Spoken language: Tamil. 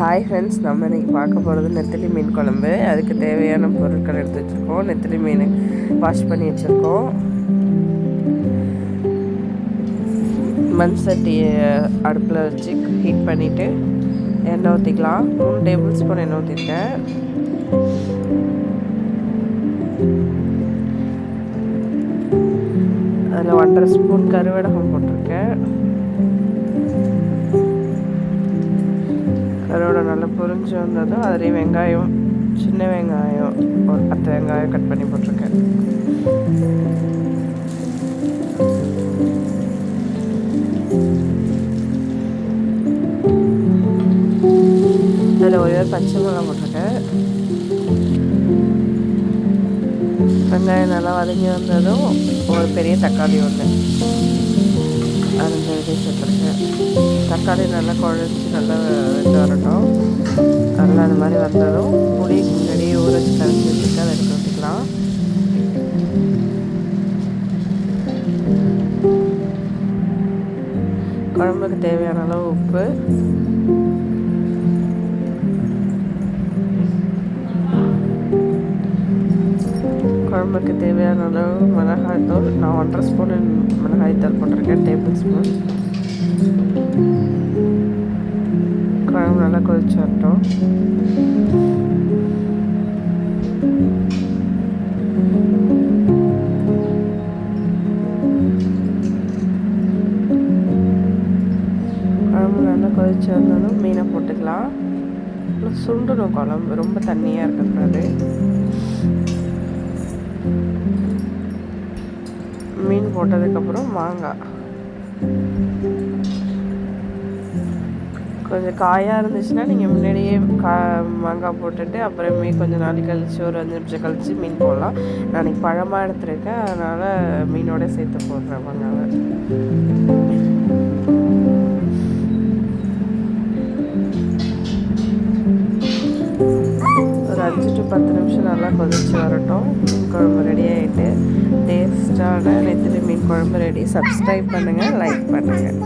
ஹாய் ஃப்ரெண்ட்ஸ் நம்ம இன்றைக்கி பார்க்க போகிறது நெத்திலி மீன் குழம்பு. அதுக்கு தேவையான பொருட்கள் எடுத்து வச்சுருக்கோம். நெத்திலி மீன் வாஷ் பண்ணி வச்சுருக்கோம். மண் சட்டியை அடுப்பில் வச்சு ஹீட் பண்ணிவிட்டு எண்ணெய் ஊற்றிக்கலாம் மூணு டேபிள் ஸ்பூன் எண்ணெய் ஊற்றிருக்கேன் அதில் ஒன்றரை ஸ்பூன் கருவடகம் போட்டிருக்கேன். பொரிஞ்சு வந்ததும் அதுலேயும் வெங்காயம் சின்ன வெங்காயம் ஒரு பத்து வெங்காயம் கட் பண்ணி போட்டிருக்கேன். அதில் ஒரே ஒரு பச்சை மிளகா போட்டிருக்கேன். வெங்காயம் நல்லா வதங்கி வந்ததும் ஒரு பெரிய தக்காளி ஒன்று அரைஞ்சு எழுதி சேர்த்துருக்கேன் தக்காளி நல்லா குழஞ்சி நல்லா வெந்து வரட்டும். நல்லா அது மாதிரி வந்ததும் புளி முன்னாடியே ஊற வச்சு கரைச்சி வச்சுட்டு அதை எடுத்து வச்சுக்கலாம். குழம்புக்கு தேவையான அளவு உப்பு. குழம்புக்கு தேவையான அளவு மிளகாய் தூள் நான் ஒன்றரை ஸ்பூன் மிளகாய்த்தூள் போட்டிருக்கேன் டேபிள் ஸ்பூன். சாப்பிட்டோம் குழம்பு நல்லா கொதிச்சு வந்தாலும் மீனை போட்டுக்கலாம். சுண்டணும் குழம்பு ரொம்ப தண்ணியாக இருக்கக்கூடாது. மீன் போட்டதுக்கப்புறம் மாங்காய். கொஞ்சம் காயாக இருந்துச்சுன்னா நீங்கள் முன்னாடியே கா மாங்காய் போட்டுட்டு அப்புறமே கொஞ்சம் நாள் கழிச்சு ஒரு அஞ்சு நிமிஷம் கழிச்சு மீன் போடலாம். நான் இன்னைக்கு பழமாக எடுத்துருக்கேன். அதனால் மீனோட சேர்த்து போடுறேன் மாங்காவை. ஒரு அஞ்சு டு பத்து நிமிஷம் நல்லா கொதிச்சு வரட்டும். மீன் குழம்பு ரெடி ஆகிட்டு டேஸ்டான நெத்திலி மீன் குழம்பு ரெடி சப்ஸ்கிரைப் பண்ணுங்கள் லைக் பண்ணுங்கள்